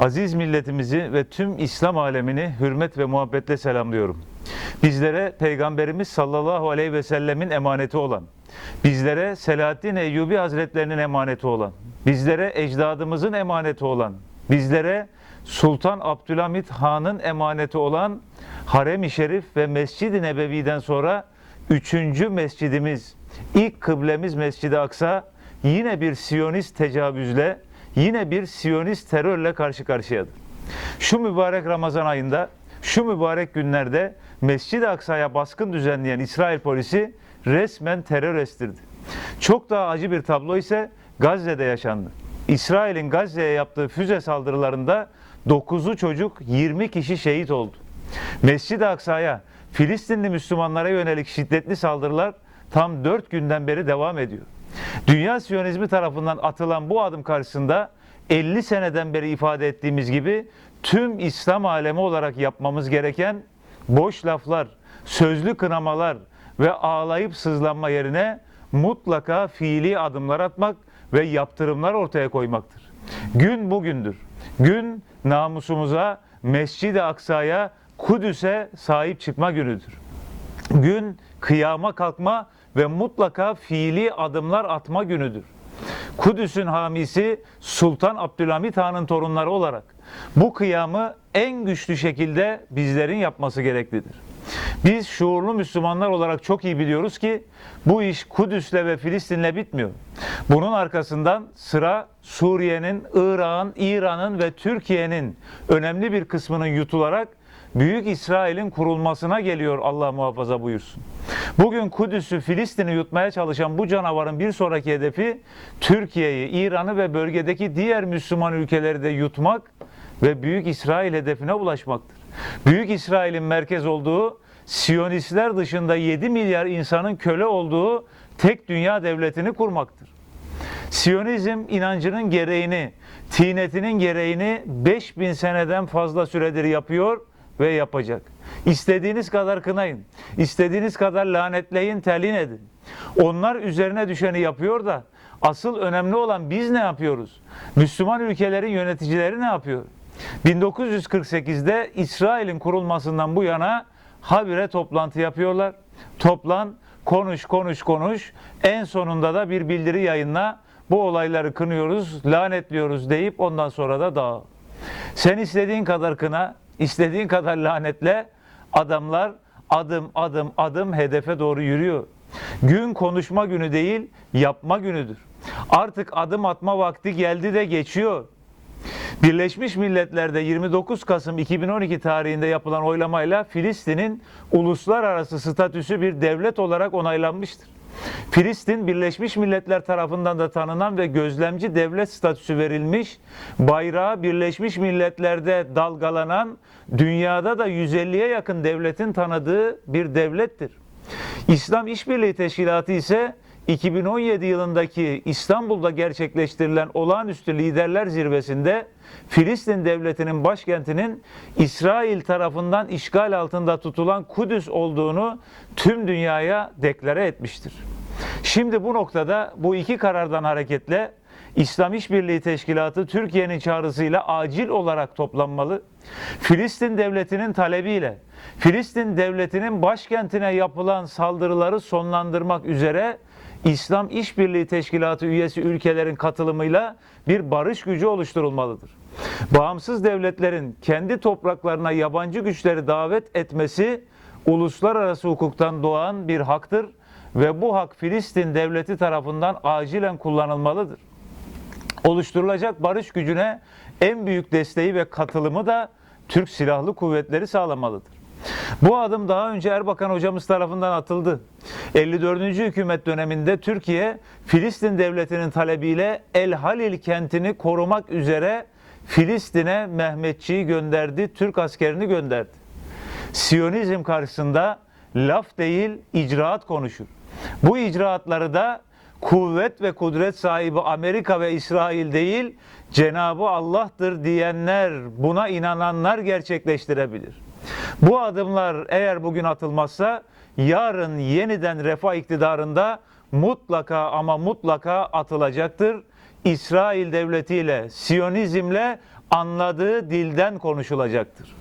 Aziz milletimizi ve tüm İslam alemini hürmet ve muhabbetle selamlıyorum. Bizlere Peygamberimiz sallallahu aleyhi ve sellemin emaneti olan, bizlere Selahaddin Eyyubi Hazretlerinin emaneti olan, bizlere ecdadımızın emaneti olan, bizlere Sultan Abdülhamit Han'ın emaneti olan Harem-i Şerif ve Mescid-i Nebevi'den sonra üçüncü mescidimiz, ilk kıblemiz Mescid-i Aksa yine bir Siyonist tecavüzle, yine bir Siyonist terörle karşı karşıyadır. Şu mübarek Ramazan ayında, şu mübarek günlerde Mescid-i Aksa'ya baskın düzenleyen İsrail polisi resmen terör estirdi. Çok daha acı bir tablo ise Gazze'de yaşandı. İsrail'in Gazze'ye yaptığı füze saldırılarında 9'u çocuk 20 kişi şehit oldu. Mescid-i Aksa'ya Filistinli Müslümanlara yönelik şiddetli saldırılar tam 4 günden beri devam ediyor. Dünya Siyonizmi tarafından atılan bu adım karşısında 50 seneden beri ifade ettiğimiz gibi tüm İslam alemi olarak yapmamız gereken boş laflar, sözlü kınamalar ve ağlayıp sızlanma yerine mutlaka fiili adımlar atmak ve yaptırımlar ortaya koymaktır. Gün bugündür. Gün namusumuza, Mescid-i Aksa'ya, Kudüs'e sahip çıkma günüdür. Gün kıyama kalkma ve mutlaka fiili adımlar atma günüdür. Kudüs'ün hamisi Sultan Abdülhamit Han'ın torunları olarak bu kıyamı en güçlü şekilde bizlerin yapması gereklidir. Biz şuurlu Müslümanlar olarak çok iyi biliyoruz ki bu iş Kudüs'le ve Filistin'le bitmiyor. Bunun arkasından sıra Suriye'nin, Irak'ın, İran'ın ve Türkiye'nin önemli bir kısmının yutularak Büyük İsrail'in kurulmasına geliyor Allah muhafaza buyursun. Bugün Kudüs'ü, Filistin'i yutmaya çalışan bu canavarın bir sonraki hedefi Türkiye'yi, İran'ı ve bölgedeki diğer Müslüman ülkeleri de yutmak ve Büyük İsrail hedefine ulaşmaktır. Büyük İsrail'in merkez olduğu, Siyonistler dışında 7 milyar insanın köle olduğu tek dünya devletini kurmaktır. Siyonizm inancının gereğini, tinetinin gereğini 5000 seneden fazla süredir yapıyor ve yapacak. İstediğiniz kadar kınayın, istediğiniz kadar lanetleyin, telin edin. Onlar üzerine düşeni yapıyor da asıl önemli olan biz ne yapıyoruz? Müslüman ülkelerin yöneticileri ne yapıyor? 1948'de İsrail'in kurulmasından bu yana habire toplantı yapıyorlar. Toplan, konuş, konuş, konuş. En sonunda da bir bildiri yayınla bu olayları kınıyoruz, lanetliyoruz deyip ondan sonra da dağıl. Sen istediğin kadar kına, istediğin kadar lanetle adamlar adım adım adım hedefe doğru yürüyor. Gün konuşma günü değil, yapma günüdür. Artık adım atma vakti geldi de geçiyor. Birleşmiş Milletler'de 29 Kasım 2012 tarihinde yapılan oylamayla Filistin'in uluslararası statüsü bir devlet olarak onaylanmıştır. Filistin Birleşmiş Milletler tarafından da tanınan ve gözlemci devlet statüsü verilmiş, bayrağı Birleşmiş Milletler'de dalgalanan, dünyada da 150'ye yakın devletin tanıdığı bir devlettir. İslam İşbirliği Teşkilatı ise 2017 yılındaki İstanbul'da gerçekleştirilen olağanüstü liderler zirvesinde Filistin devletinin başkentinin İsrail tarafından işgal altında tutulan Kudüs olduğunu tüm dünyaya deklare etmiştir. Şimdi bu noktada bu iki karardan hareketle İslam İşbirliği Teşkilatı Türkiye'nin çağrısıyla acil olarak toplanmalı. Filistin devletinin talebiyle Filistin devletinin başkentine yapılan saldırıları sonlandırmak üzere İslam İşbirliği Teşkilatı üyesi ülkelerin katılımıyla bir barış gücü oluşturulmalıdır. Bağımsız devletlerin kendi topraklarına yabancı güçleri davet etmesi uluslararası hukuktan doğan bir haktır ve bu hak Filistin devleti tarafından acilen kullanılmalıdır. Oluşturulacak barış gücüne en büyük desteği ve katılımı da Türk Silahlı Kuvvetleri sağlamalıdır. Bu adım daha önce Erbakan hocamız tarafından atıldı. 54. hükümet döneminde Türkiye, Filistin devletinin talebiyle El Halil kentini korumak üzere Filistin'e Mehmetçiyi gönderdi, Türk askerini gönderdi. Siyonizm karşısında laf değil icraat konuşur. Bu icraatları da kuvvet ve kudret sahibi Amerika ve İsrail değil, Cenabı Allah'tır diyenler, buna inananlar gerçekleştirebilir. Bu adımlar eğer bugün atılmazsa yarın yeniden refah iktidarında mutlaka ama mutlaka atılacaktır. İsrail devletiyle, Siyonizmle anladığı dilden konuşulacaktır.